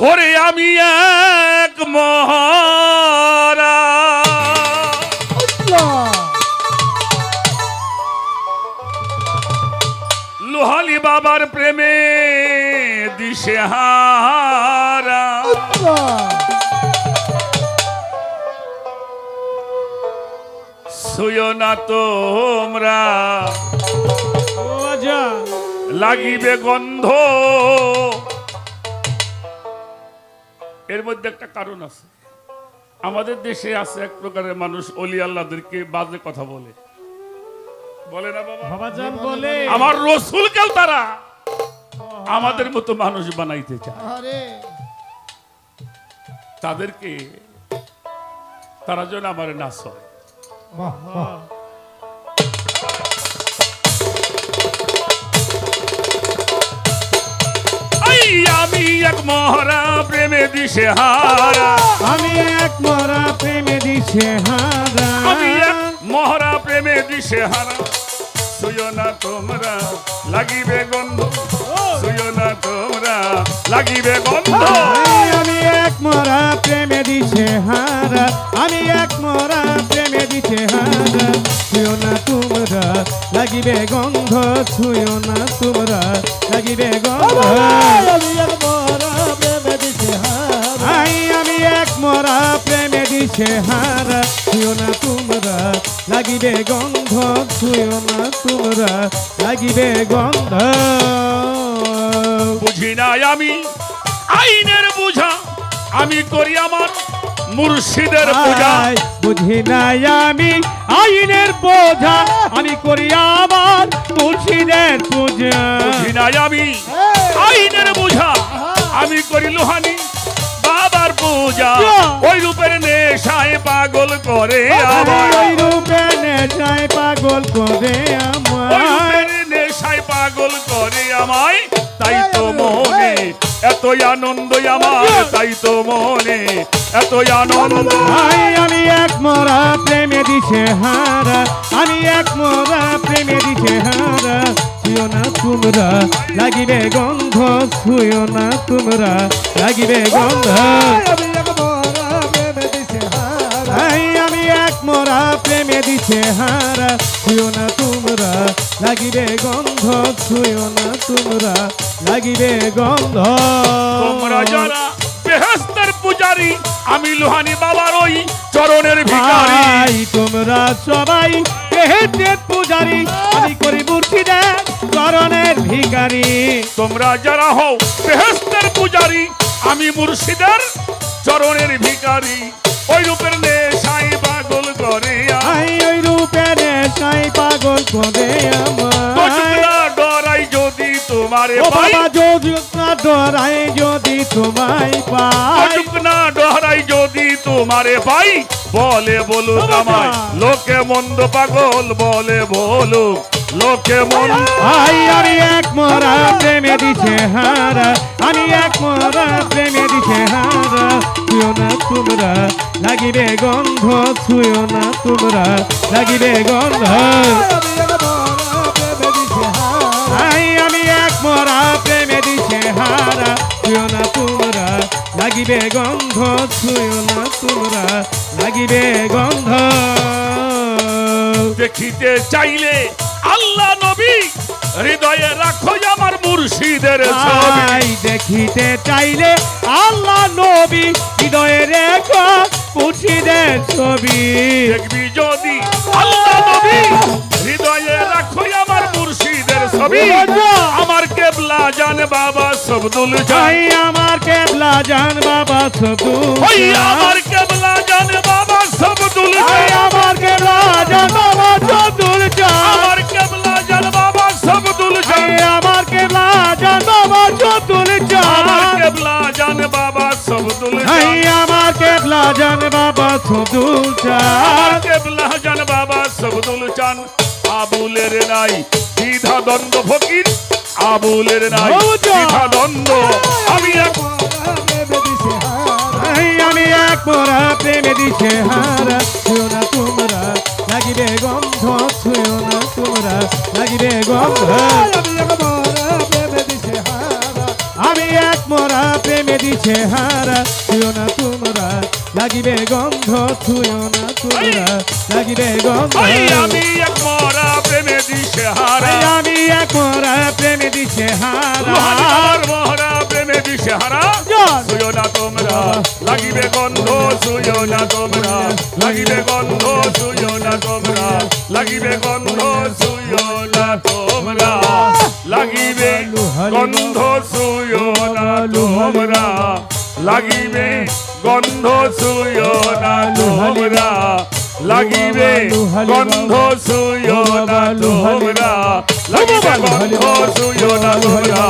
হরে আমি এক মহারা। লোহালি বাবার প্রেমে দিশে হারা। শুয় না তোমরা। লাগিবে গন্ধ। এর মধ্যে একটা কারণ আছে। আমাদের দেশে আছে এক প্রকারের মানুষ অলি আল্লাহদেরকে বাজে কথা বলে। বলে না বাবা? বলে। আমার রসুল রসুলকেও তারা আমাদের মতো মানুষ বানাইতে চায়। আরে তাদেরকে তারা যেন আমার নাচ হয় আমি এক মহারা প্রেমে দিশে হারা আমি এক মরা প্রেমে দিছে হারা আমি এক মহারা প্রেমে দিশে হারা শুয় না তোমরা লাগিবে গন্ধ। শুয় না তোমরা লাগিবে গন্ধ। আমি এক মরা প্রেমে দিছে হারা আমি এক মরা প্রেমে দিছে হারা লাগিবে গন্ধ ছুঁয়ো না তোমরা। লাগিবে গন্ধ। আই আমি এক মরা প্রেমে দিছে হারা। ছুঁয়ো না তোমরা। লাগিবে গন্ধ ছুঁয়ো না তোমরা। লাগিবে গন্ধ। বুঝি নাই আমি। আইনের বুঝা আমি করি আমার। মুর্শিদের পূজা। বুঝি নাই আমি আইনের বোঝা। আমি করি আমার মুর্শিদের পূজা। বুঝি নাই আমি আইনের বুঝা। আমি করি লোহানি বাবার পূজা। ওই রূপের নেশায় পাগল করে আমার। ওই রূপে নেশায় পাগল করে আমার রূপের নেশায় পাগল করে আমায়। তাই তো মনে এতই আনন্দ আমার তাই তো মনে এতই আনন্দ। আই আমি এক মরা প্রেমে দিছে হারা আমি এক মরা প্রেমে দিছে হারা। ছুঁয়ো না তোমরা লাগিবে গন্ধ ছুঁয়ো না তোমরা লাগিবে গন্ধ। আমি এক মরা প্রেমে দিছে হারা ছুঁয়ো না তোমরা লাগিবে গন্ধ ছুঁয়ো না তোমরা লাগিবে গন্ধ। তোমরা যারা বেহেস্তের পূজারি আমি লোহানি বাবার ওই চরণের ভিখারি। ভাই তোমরা সবাই পেহেতের পূজারি আমি করি মুর্শিদের চরণের ভিখারি। তোমরা যারা হও বেহেস্তের পূজারি আমি মুর্শিদের চরণের ভিখারি। না যদি তোমায় পাই। না ডরাই যদি তোমারে পাই বলে বলুক আমায়। লোকে মন্দ পাগল বলে বলুক। লোকে মন্দ আই আমি এক মরা প্রেমে দিছে হারা। আমি এক মরা প্রেমে দিছে হারা। ছুঁয়ো না তোমরা লাগিবে গন্ধ। ছুঁয়ো না তোমরা লাগিবে গন্ধ। হারা ছুঁয়ো না তোমরা লাগিবে গন্ধ ছুঁয়ো না তোমরা লাগিবে গন্ধ। দেখিতে চাইলে আল্লাহ নবী হৃদয়ে রাখো আমার মুর্শিদের ছবি। দেখিতে চাইলে আল্লাহ নবী হৃদয়ে রেখো মুর্শিদের ছবি। দেখবি যদি আল্লাহ নবী হৃদয়ে রাখো আমার মুর্শিদের ছবি। আমার কেবলা জান বাবা সবদুল চাই জান আমার কেবলা জান বাবা সবু ওই আমার কেবলা জান বাবা সবদুল আই জান আমার কেবলা জান বাবা সবুল চাই আমার কেবলা জান বাবা সবদুল আই জান আমার কেবলা জান বাবা সবুল আমার চাই কেবলা জান বাবা সবদুল আই জান আমার কেবলা জান বাবা সবুল আমার চাই কেবলা জান বাবা সবদুল চান আবুলের নাই দ্বিধা দ্বন্দ্ব ফকির আবুলের নাই। আমি এক আমি এক মোরা প্রেমে দিছে হারা ছুঁয়ো না তোমরা লাগিবে গন্ধ ছুঁয়ো না তোমরা লাগিবে গন্ধ। আমি এক মোরা প্রেমে দিছে হারা ছুঁয়ো না তোমরা লাগিবে গন্ধ ছুঁয়ো না তোমরা লাগিবে গন্ধ। আমি এক মরা দিশে হারা। আমি এক মরা প্রেমে দিছে হারা। মহরা প্রেমে। সুয় না তোমরা লাগিবে গন্ধ সুয় না তোমরা। লাগিবে গন্ধ সুয় না তোমরা। লাগিবে গন্ধ সুয় না তোমরা। লাগিবে গন্ধ সুয় না তোমরা। লাগিবে গন্ধ সুয় না তোমরা। লাগিবে গন্ধ সুয় না তোমরা লাগিতে বন্ধ শুয়ো না তোমরা